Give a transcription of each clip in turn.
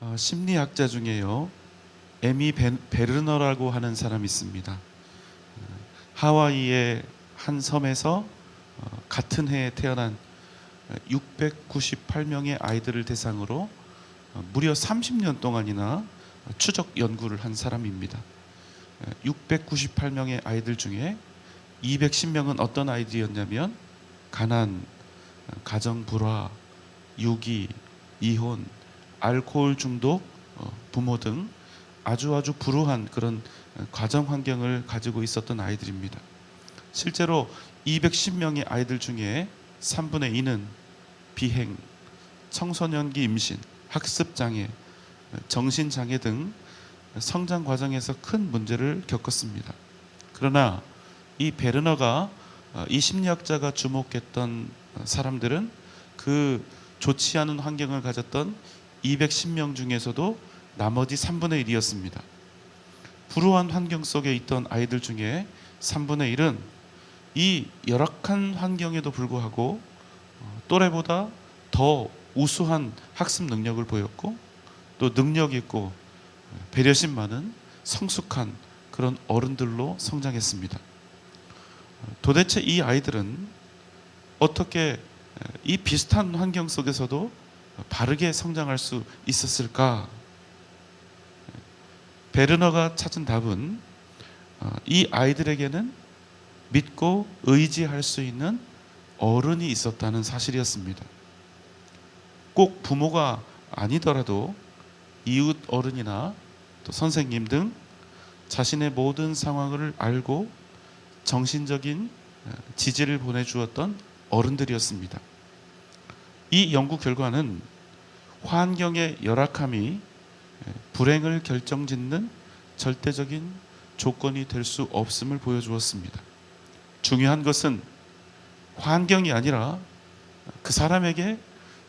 어, 심리학자 중에요 에미 베- 베르너라고 하는 사람이 있습니다. 어, 하와이의 한 섬에서 어, 같은 해에 태어난 698명의 아이들을 대상으로 어, 무려 30년 동안이나 추적 연구를 한 사람입니다. 698명의 아이들 중에 210명은 어떤 아이들이었냐면 가난, 어, 가정 불화, 유기, 이혼, 알코올 중독, 어, 부모 등 아주 아주 불우한 그런 어, 가정 환경을 가지고 있었던 아이들입니다. 실제로 210명의 아이들 중에 3분의 2는 비행, 청소년기 임신, 학습 장애, 정신 장애 등 성장 과정에서 큰 문제를 겪었습니다. 그러나 이 베르너가 어, 이 심리학자가 주목했던 어, 사람들은 그 좋지 않은 환경을 가졌던 210명 중에서도 나머지 3분의 1이었습니다. 불우한 환경 속에 있던 아이들 중에 3분의 1은 이 열악한 환경에도 불구하고 어, 또래보다 더 우수한 학습 능력을 보였고 또 능력 있고 배려심 많은 성숙한 그런 어른들로 성장했습니다. 어, 도대체 이 아이들은 어떻게 이 비슷한 환경 속에서도 바르게 성장할 수 있었을까? 베르너가 찾은 답은 어, 이 아이들에게는 믿고 의지할 수 있는 어른이 있었다는 사실이었습니다. 꼭 부모가 아니더라도 이웃 어른이나 또 선생님 등 자신의 모든 상황을 알고 정신적인 어, 지지를 보내주었던 어른들이었습니다. 이 연구 결과는 환경의 열악함이 불행을 결정짓는 절대적인 조건이 될 수 없음을 보여주었습니다. 중요한 것은 환경이 아니라 그 사람에게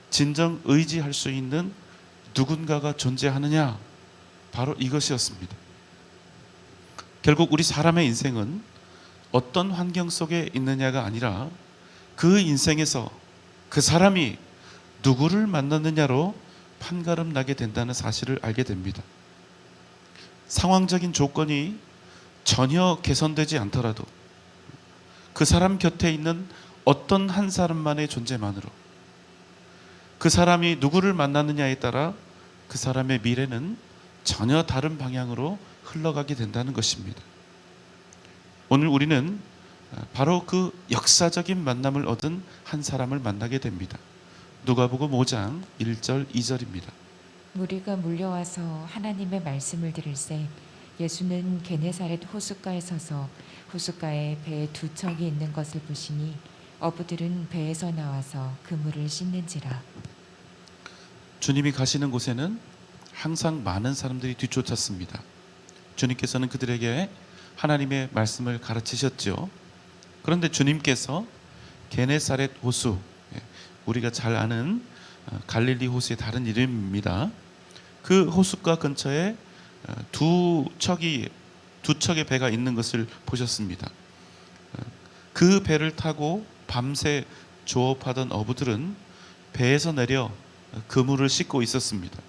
진정 의지할 수 있는 누군가가 존재하느냐 바로 이것이었습니다. 결국 우리 사람의 인생은 어떤 환경 속에 있느냐가 아니라 그 인생에서 그 사람이 누구를 만났느냐로 판가름 나게 된다는 사실을 알게 됩니다. 상황적인 조건이 전혀 개선되지 않더라도 그 사람 곁에 있는 어떤 한 사람만의 존재만으로 그 사람이 누구를 만났느냐에 따라 그 사람의 미래는 전혀 다른 방향으로 흘러가게 된다는 것입니다. 오늘 우리는 바로 그 역사적인 만남을 얻은 한 사람을 만나게 됩니다. 누가복음 5장 1절 2절입니다. 무리가 몰려와서 하나님의 말씀을 들을새 예수는 게네사렛 호숫가에 서서 호숫가에 배에 두 척이 있는 것을 보시니 어부들은 배에서 나와서 그물을 씻는지라 주님이 가시는 곳에는 항상 많은 사람들이 뒤쫓았습니다. 주님께서는 그들에게 하나님의 말씀을 가르치셨죠. 그런데 주님께서 게네사렛 호수, 예, 우리가 잘 아는 어, 갈릴리 호수의 다른 이름입니다. 그 호숫가 근처에 어, 두 척이 두 척의 배가 있는 것을 보셨습니다. 어, 그 배를 타고 밤새 조업하던 어부들은 배에서 내려 그물을 씻고 있었습니다.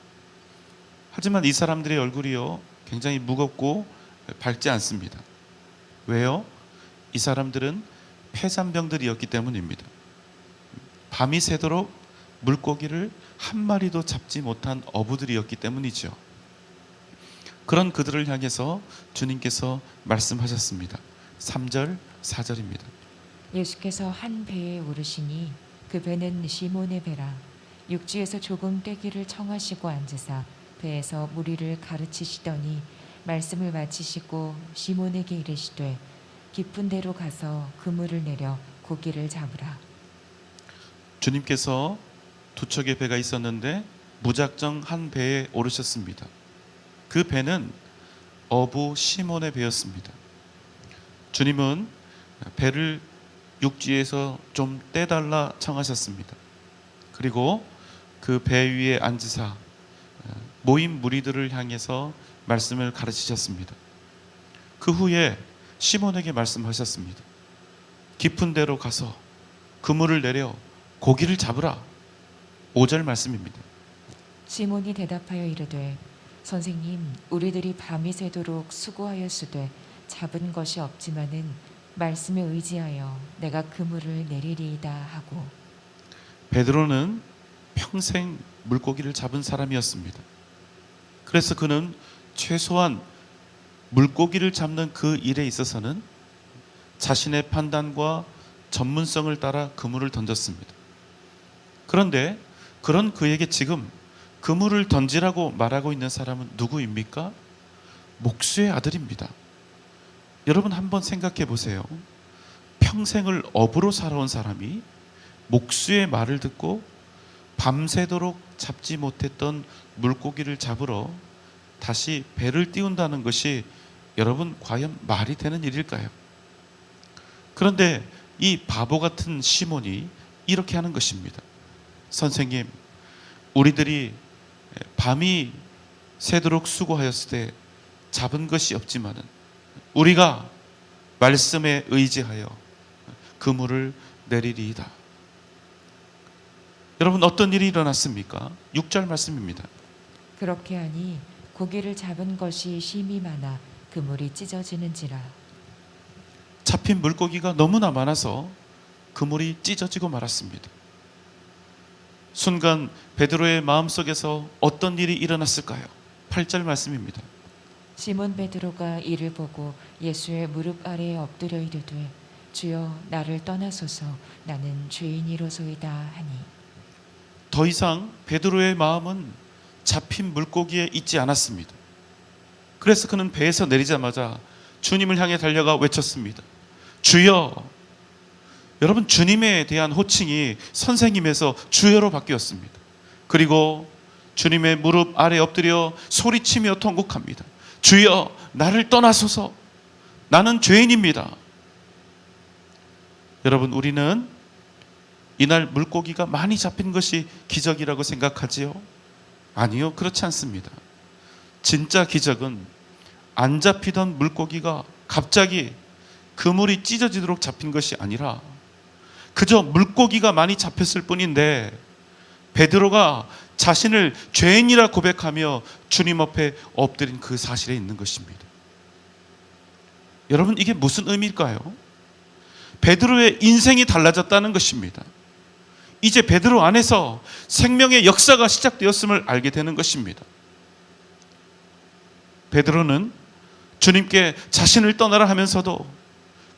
하지만 이 사람들의 얼굴이요 굉장히 무겁고 밝지 않습니다. 왜요? 이 사람들은 폐잔병들이었기 때문입니다. 밤이 새도록 물고기를 한 마리도 잡지 못한 어부들이었기 때문이죠. 그런 그들을 향해서 주님께서 말씀하셨습니다. 3절, 4절입니다. 예수께서 한 배에 오르시니 그 배는 시몬의 배라 육지에서 조금 떼기를 청하시고 앉으사 배에서 무리를 가르치시더니 말씀을 마치시고 시몬에게 이르시되 깊은 데로 가서 그물을 내려 고기를 잡으라 주님께서 두 척의 배가 있었는데 무작정 한 배에 오르셨습니다. 그 배는 어부 시몬의 배였습니다. 주님은 배를 육지에서 좀 떼달라 청하셨습니다. 그리고 그 배 위에 앉으사 모인 무리들을 향해서 말씀을 가르치셨습니다. 그 후에 시몬에게 말씀하셨습니다. 깊은 데로 가서 그물을 내려 고기를 잡으라. 5절 말씀입니다. 시몬이 대답하여 이르되 선생님 우리들이 밤이 새도록 수고하였으되 잡은 것이 없지만은 말씀에 의지하여 내가 그물을 내리리이다 하고 베드로는 평생 물고기를 잡은 사람이었습니다. 그래서 그는 최소한 물고기를 잡는 그 일에 있어서는 자신의 판단과 전문성을 따라 그물을 던졌습니다. 그런데 그런 그에게 지금 그물을 던지라고 말하고 있는 사람은 누구입니까? 목수의 아들입니다. 여러분 한번 생각해 보세요. 평생을 업으로 살아온 사람이 목수의 말을 듣고 밤새도록 잡지 못했던 물고기를 잡으러 다시 배를 띄운다는 것이 여러분 과연 말이 되는 일일까요? 그런데 이 바보 같은 시몬이 이렇게 하는 것입니다. 선생님, 우리들이 밤이 새도록 수고하였을 때 잡은 것이 없지만은 우리가 말씀에 의지하여 그물을 내리리이다. 여러분 어떤 일이 일어났습니까? 6절 말씀입니다. 그렇게 하니 고기를 잡은 것이 심이 많아 그물이 찢어지는지라 잡힌 물고기가 너무나 많아서 그물이 찢어지고 말았습니다. 순간 베드로의 마음속에서 어떤 일이 일어났을까요? 8절 말씀입니다. 시몬 베드로가 이를 보고 예수의 무릎 아래에 엎드려 이르되 주여 나를 떠나소서 나는 죄인이로소이다 하니 더 이상 베드로의 마음은 잡힌 물고기에 있지 않았습니다. 그래서 그는 배에서 내리자마자 주님을 향해 달려가 외쳤습니다. 주여! 여러분 주님에 대한 호칭이 선생님에서 주여로 바뀌었습니다. 그리고 주님의 무릎 아래 엎드려 소리치며 통곡합니다. 주여 나를 떠나소서 나는 죄인입니다. 여러분 우리는 이날 물고기가 많이 잡힌 것이 기적이라고 생각하지요? 아니요, 그렇지 않습니다. 진짜 기적은 안 잡히던 물고기가 갑자기 그물이 찢어지도록 잡힌 것이 아니라 그저 물고기가 많이 잡혔을 뿐인데 베드로가 자신을 죄인이라 고백하며 주님 앞에 엎드린 그 사실에 있는 것입니다. 여러분 이게 무슨 의미일까요? 베드로의 인생이 달라졌다는 것입니다. 이제 베드로 안에서 생명의 역사가 시작되었음을 알게 되는 것입니다. 베드로는 주님께 자신을 떠나라 하면서도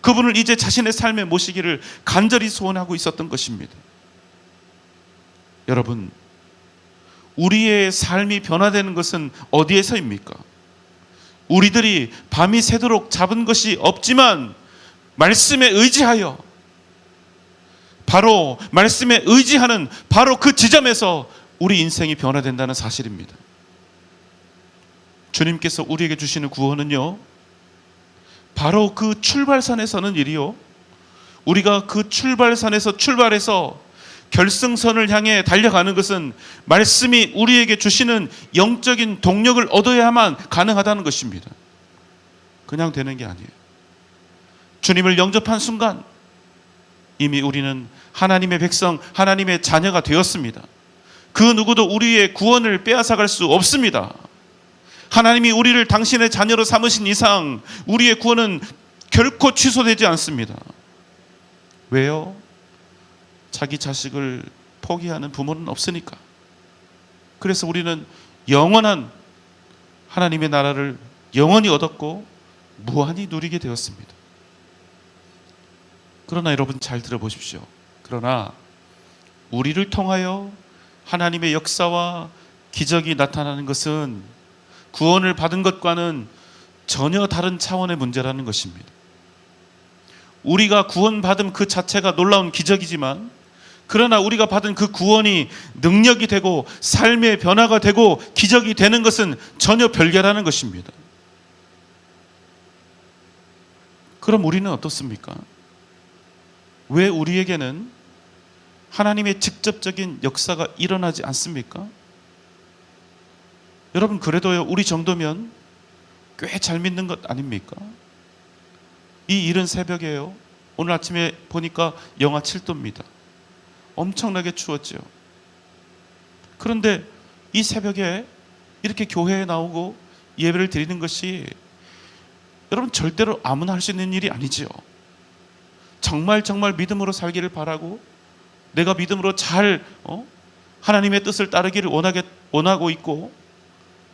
그분을 이제 자신의 삶에 모시기를 간절히 소원하고 있었던 것입니다. 여러분, 우리의 삶이 변화되는 것은 어디에서입니까? 우리들이 밤이 새도록 잡은 것이 없지만 말씀에 의지하여 바로 말씀에 의지하는 바로 그 지점에서 우리 인생이 변화된다는 사실입니다. 주님께서 우리에게 주시는 구원은요. 바로 그 출발선에 서는 일이요. 우리가 그 출발선에서 출발해서 결승선을 향해 달려가는 것은 말씀이 우리에게 주시는 영적인 동력을 얻어야만 가능하다는 것입니다. 그냥 되는 게 아니에요. 주님을 영접한 순간 이미 우리는 하나님의 백성, 하나님의 자녀가 되었습니다. 그 누구도 우리의 구원을 빼앗아갈 수 없습니다. 하나님이 우리를 당신의 자녀로 삼으신 이상 우리의 구원은 결코 취소되지 않습니다. 왜요? 자기 자식을 포기하는 부모는 없으니까. 그래서 우리는 영원한 하나님의 나라를 영원히 얻었고 무한히 누리게 되었습니다. 그러나 여러분 잘 들어보십시오. 그러나 우리를 통하여 하나님의 역사와 기적이 나타나는 것은 구원을 받은 것과는 전혀 다른 차원의 문제라는 것입니다. 우리가 구원받음 그 자체가 놀라운 기적이지만 그러나 우리가 받은 그 구원이 능력이 되고 삶의 변화가 되고 기적이 되는 것은 전혀 별개라는 것입니다. 그럼 우리는 어떻습니까? 왜 우리에게는 하나님의 직접적인 역사가 일어나지 않습니까? 여러분 그래도요 우리 정도면 꽤 잘 믿는 것 아닙니까? 이 이른 새벽에요. 오늘 아침에 보니까 영하 7도입니다. 엄청나게 추웠죠. 그런데 이 새벽에 이렇게 교회에 나오고 예배를 드리는 것이 여러분 절대로 아무나 할 수 있는 일이 아니지요. 정말 정말 믿음으로 살기를 바라고 내가 믿음으로 잘 어? 하나님의 뜻을 따르기를 원하게 원하고 있고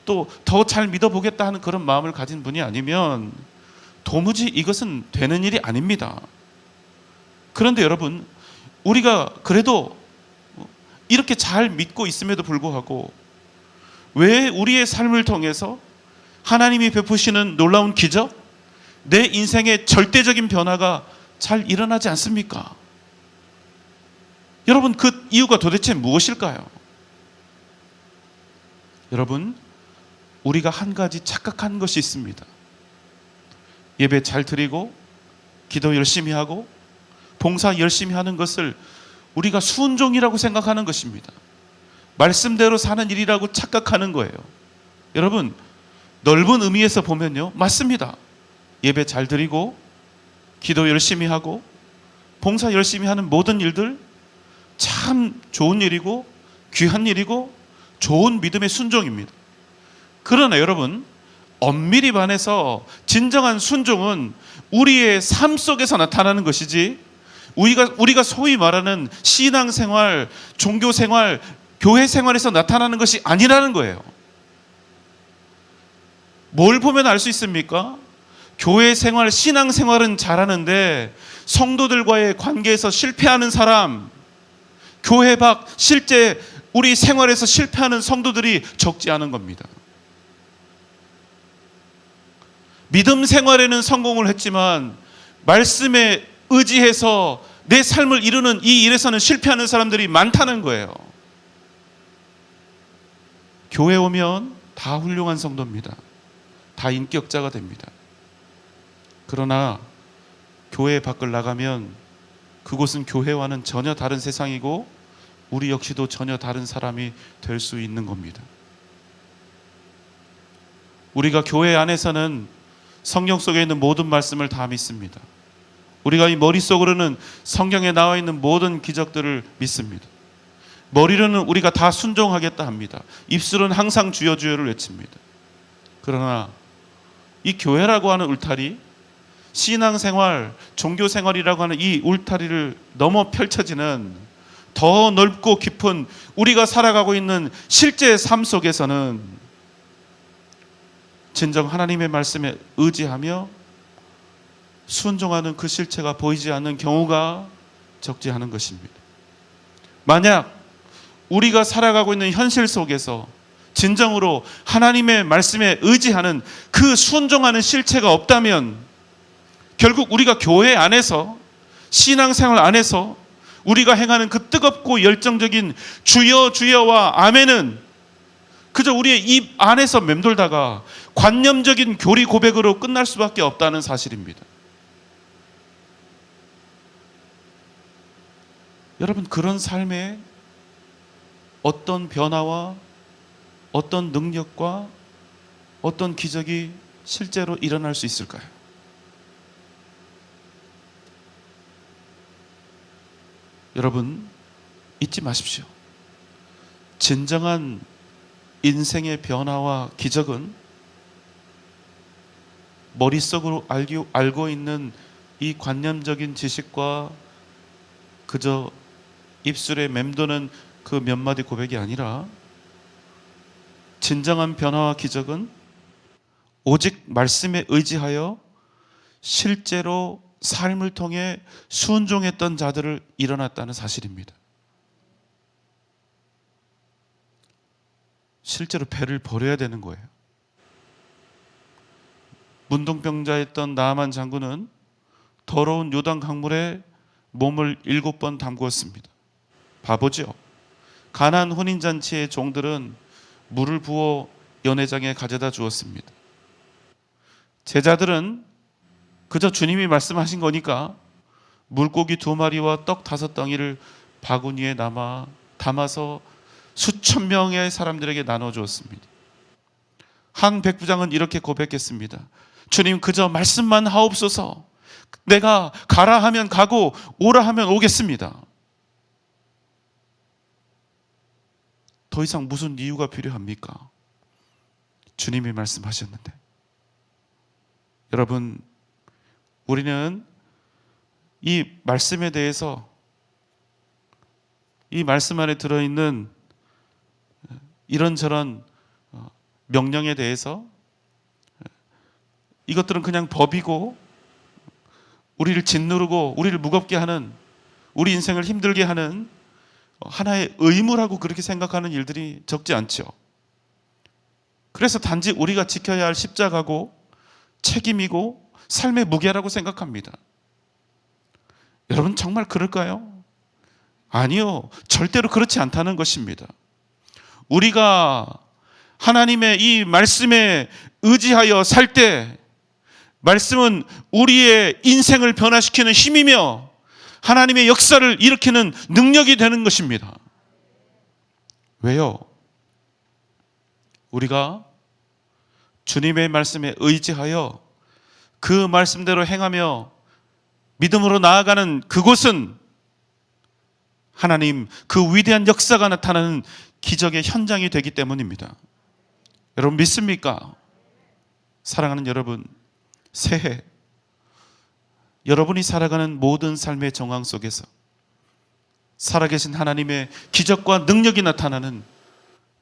또 더 잘 믿어보겠다 하는 그런 마음을 가진 분이 아니면 도무지 이것은 되는 일이 아닙니다. 그런데 여러분 우리가 그래도 이렇게 잘 믿고 있음에도 불구하고 왜 우리의 삶을 통해서 하나님이 베푸시는 놀라운 기적, 내 인생의 절대적인 변화가 잘 일어나지 않습니까? 여러분 그 이유가 도대체 무엇일까요? 여러분 우리가 한 가지 착각한 것이 있습니다. 예배 잘 드리고 기도 열심히 하고 봉사 열심히 하는 것을 우리가 순종이라고 생각하는 것입니다. 말씀대로 사는 일이라고 착각하는 거예요. 여러분 넓은 의미에서 보면요 맞습니다. 예배 잘 드리고 기도 열심히 하고 봉사 열심히 하는 모든 일들 참 좋은 일이고 귀한 일이고 좋은 믿음의 순종입니다. 그러나 여러분 엄밀히 반해서 진정한 순종은 우리의 삶 속에서 나타나는 것이지 우리가 우리가 소위 말하는 신앙 생활, 종교 생활, 교회 생활에서 나타나는 것이 아니라는 거예요. 뭘 보면 알 수 있습니까? 교회 생활, 신앙 생활은 잘하는데 성도들과의 관계에서 실패하는 사람, 교회 밖 실제 우리 생활에서 실패하는 성도들이 적지 않은 겁니다. 믿음 생활에는 성공을 했지만 말씀에 의지해서 내 삶을 이루는 이 일에서는 실패하는 사람들이 많다는 거예요. 교회 오면 다 훌륭한 성도입니다. 다 인격자가 됩니다. 그러나 교회 밖을 나가면 그곳은 교회와는 전혀 다른 세상이고 우리 역시도 전혀 다른 사람이 될 수 있는 겁니다. 우리가 교회 안에서는 성경 속에 있는 모든 말씀을 다 믿습니다. 우리가 이 머릿속으로는 성경에 나와 있는 모든 기적들을 믿습니다. 머리로는 우리가 다 순종하겠다 합니다. 입술은 항상 주여 주여를 외칩니다. 그러나 이 교회라고 하는 울타리, 신앙생활, 종교생활이라고 하는 이 울타리를 넘어 펼쳐지는 더 넓고 깊은 우리가 살아가고 있는 실제 삶 속에서는 진정 하나님의 말씀에 의지하며 순종하는 그 실체가 보이지 않는 경우가 적지 않은 것입니다. 만약 우리가 살아가고 있는 현실 속에서 진정으로 하나님의 말씀에 의지하는 그 순종하는 실체가 없다면 결국 우리가 교회 안에서 신앙생활 안에서 우리가 행하는 그 뜨겁고 열정적인 주여 주여와 아멘은 그저 우리의 입 안에서 맴돌다가 관념적인 교리 고백으로 끝날 수밖에 없다는 사실입니다. 여러분 그런 삶에 어떤 변화와 어떤 능력과 어떤 기적이 실제로 일어날 수 있을까요? 여러분 잊지 마십시오. 진정한 인생의 변화와 기적은 머릿속으로 알고, 알고 있는 이 관념적인 지식과 그저 입술에 맴도는 그 몇 마디 고백이 아니라 진정한 변화와 기적은 오직 말씀에 의지하여 실제로 삶을 통해 순종했던 자들을 일어났다는 사실입니다. 실제로 배를 버려야 되는 거예요. 문둥병자였던 나아만 장군은 더러운 요단 강물에 몸을 일곱 번 담그었습니다. 바보죠. 가난 혼인 잔치의 종들은 물을 부어 연회장에 가져다 주었습니다. 제자들은 그저 주님이 말씀하신 거니까 물고기 두 마리와 떡 다섯 덩이를 바구니에 남아 담아서 수천 명의 사람들에게 나눠 주었습니다. 한 백부장은 이렇게 고백했습니다. 주님 그저 말씀만 하옵소서. 내가 가라 하면 가고 오라 하면 오겠습니다. 더 이상 무슨 이유가 필요합니까? 주님이 말씀하셨는데. 여러분, 우리는 이 말씀에 대해서 이 말씀 안에 들어있는 이런저런 어, 명령에 대해서 이것들은 그냥 법이고 우리를 짓누르고 우리를 무겁게 하는 우리 인생을 힘들게 하는 하나의 의무라고 그렇게 생각하는 일들이 적지 않죠. 그래서 단지 우리가 지켜야 할 십자가고 책임이고 삶의 무게라고 생각합니다. 여러분 정말 그럴까요? 아니요. 절대로 그렇지 않다는 것입니다. 우리가 하나님의 이 말씀에 의지하여 살 때 말씀은 우리의 인생을 변화시키는 힘이며 하나님의 역사를 일으키는 능력이 되는 것입니다. 왜요? 우리가 주님의 말씀에 의지하여 그 말씀대로 행하며 믿음으로 나아가는 그곳은 하나님 그 위대한 역사가 나타나는 기적의 현장이 되기 때문입니다. 여러분 믿습니까? 사랑하는 여러분, 새해 여러분이 살아가는 모든 삶의 정황 속에서 살아계신 하나님의 기적과 능력이 나타나는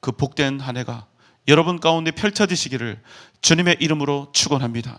그 복된 한 해가 여러분 가운데 펼쳐지시기를 주님의 이름으로 축원합니다.